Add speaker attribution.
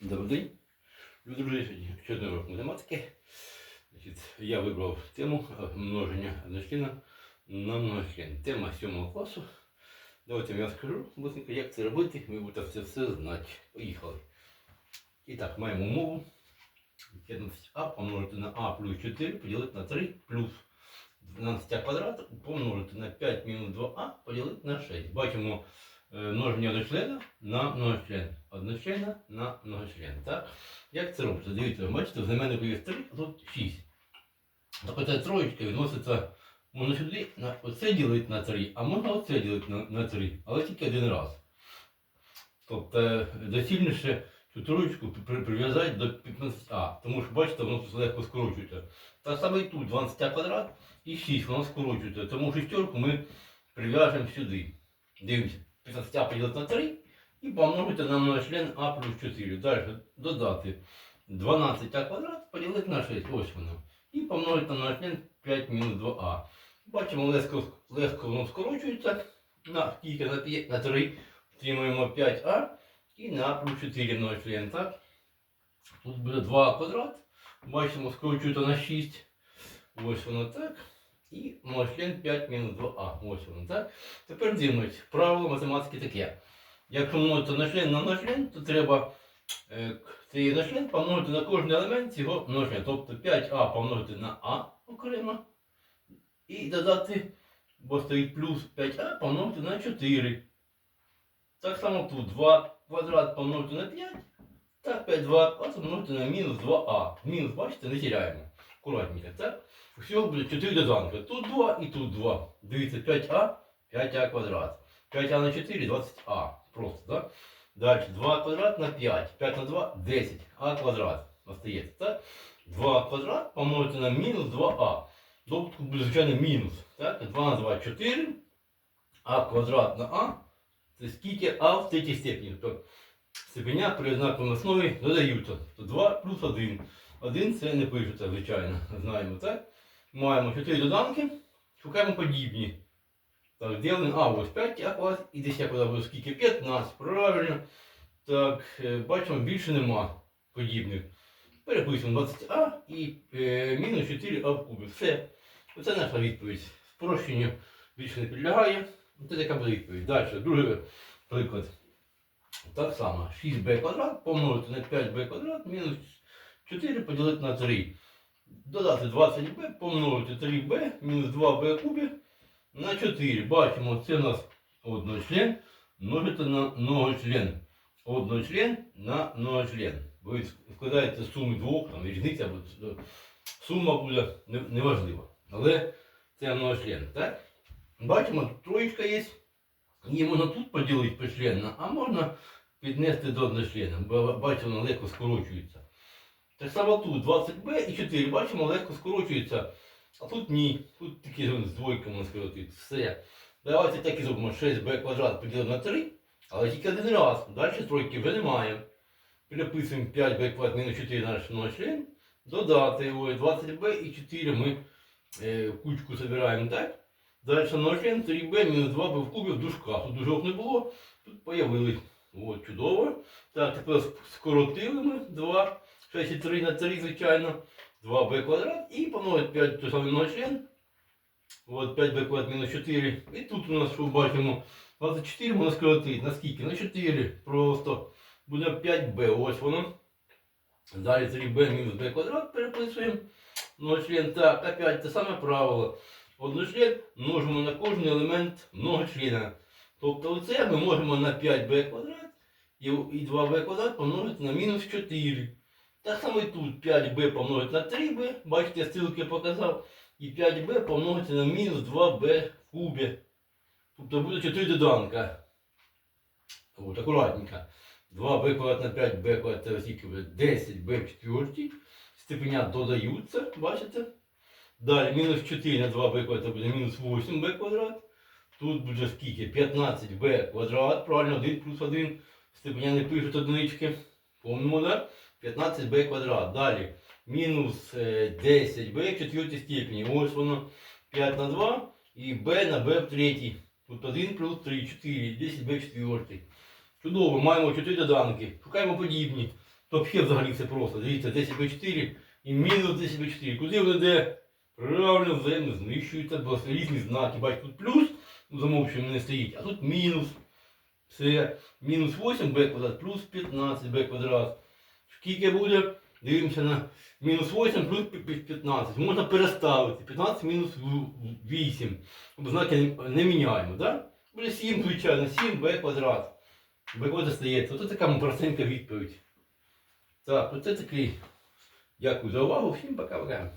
Speaker 1: Добрий день. Любі друзі, сьогодні урок математики. Значить, я вибрав тему множення одночлена на многочлен. Тема 7 класу. Давайте я скажу, быстренько, як це робити, ви будете це все знати. Поїхали. І так, маємо умову. 15а помножити на а плюс 4 поділити на 3 плюс 12а квадрат помножити на 5 мінус 2а поділити на 6. Бачимо е, множення одночлена на многочлен. Одночлена на многочлен. Так? Як це робиться? Дивіться, ви бачите, в знаменнику є 3, а тут 6. Так оця троєчка відноситься, можна сюди, на оце ділити на 3, а можна оце ділити на, на 3, але тільки один раз. Тобто е, доцільніше цю троєчку прив'язати до 15а, тому що бачите, воно тут легко скорочується. Так само і тут 12а квадрат і 6, воно скорочується. Тому шестерку ми прив'яжемо сюди. Дивимося, 15а поділити на 3 і помножити на многочлен а плюс 4. Далі додати 12а квадрат поділити на 6, ось воно. І помножити на многочлен 5 мінус 2а. Бачимо, легко, легко воно скорочується на скільки на, 5, на 3. Отримуємо 5а і на плюс 4 многочлен, так? Тут буде 2 квадрат. Бачимо, скорочується на 6. Ось воно так. І многочлен 5 мінус 2а. Ось так. Тепер дивимось. Правило математики таке. Якщо множити нашлен на многочлен, то треба е, цей многочлен помножити на кожен елемент цього множення. Тобто 5а помножити на а окремо. І додати, бо стоїть плюс 5а помножити на 4. Так само тут 2 квадрат помножити на 5. Так, 5 2 квадрат помножити на мінус 2а. Мінус, бачите, не тіряємо. Акуратненько, так? Всього буде 4 доданки. Тут 2 і тут 2. Дивіться, 5а, 5а квадрат. 5а на 4 20а. Просто, да? Далі 2 квадрат на 5. 5 на 2 10. А квадрат. Остається, так? 2 квадрат помножити на мінус 2а. Тобто буде, звичайно, мінус. Так? 2 на 2 4. А квадрат на а. Це скільки а в третій степені. Тобто степеня при однаковій основі додаються. То 2 плюс 1. 1 це не пишеться, звичайно. Знаємо, так? Маємо 4 доданки. Шукаємо подібні. Так, де? А, ось 5 а клас і 10 куди буде скільки? 15, правильно. Так, е, бачимо, більше нема подібних. Переписуємо 20а і е, мінус 4а в кубі. Все. Оце наша відповідь. Спрощенню більше не підлягає. Це така буде відповідь. Далі, другий приклад. Так само, 6b квадрат помножити на 5b квадрат мінус 4 поділити на 3. Додати 20b, помножити 3b мінус 2b в кубі на 4. Бачимо, це у нас одночлен множити на многочлен. Одночлен на многочлен. Ви складаєте суми двох, там різниця буде, сума буде неважлива. Але це многочлен, так? Бачимо, троєчка є. Її можна тут поділити почленно, а можна піднести до одночлена. Бачимо, легко скорочується. Так само тут 20b і 4, бачимо, легко скорочується. А тут ні. Тут такі з двойками можна. Все. Давайте так і зробимо 6b квадрат поділити на 3, але тільки один раз. Далі тройки вже немає. Переписуємо 5b квадрат мінус 4 наш многочлен. Додати ой, 20b і 4 ми е, кучку збираємо, так? Далі многочлен 3b мінус 2b в кубі в дужках. Тут дужок не було, тут появились. От, чудово. Так, тепер скоротили ми 2, 6 і 3 на 3, звичайно. 2b квадрат і помножити 5 той самий многочлен. От 5b квадрат мінус 4. І тут у нас, що бачимо, 24 можна скоротити. На скільки? На 4 просто. Буде 5b, ось воно. Далі 3b мінус b квадрат переписуємо. Многочлен. Так, опять те саме правило. Одночлен множимо на кожен елемент многочлена. Тобто оце ми можемо на 5b квадрат і 2b квадрат помножити на мінус 4. Так само і тут 5b помножити на 3b, бачите, стрілки показав, і 5b помножити на мінус 2b в кубі. Тобто буде 4 доданка. От, акуратненько. 2b квадрат на 5b квадрат це скільки буде 10b в четвертій. Степеня додаються, бачите? Далі мінус 4 на 2b квадрат буде мінус 8b квадрат. Тут буде скільки? 15b квадрат, правильно, 1 плюс 1. Степеня не пишуть одинички. Помнимо, да? 15b квадрат. Далі мінус е, 10b в четвертій степені. Ось воно 5 на 2 і b на b в третій. Тут 1 плюс 3, 4, 10b в четвертій. Чудово, маємо 4 доданки. Шукаємо подібні. то взагалі взагалі все просто. Дивіться, 10b4 і мінус 10b4. Куди воно йде? Правильно, взаємно знищується, бо різні знаки. Бачите, тут плюс, ну, замовчуємо не стоїть, а тут мінус. Це мінус 8b квадрат плюс 15b квадрат. Скільки буде? Дивимося на мінус 8 плюс пі- пі- 15. Можна переставити. 15 мінус 8. Знаки не, міняємо, да? Буде 7, звичайно, 7b квадрат. b квадрат стається. Ось така простенька відповідь. Так, оце такий. Дякую за увагу. Всім пока-пока.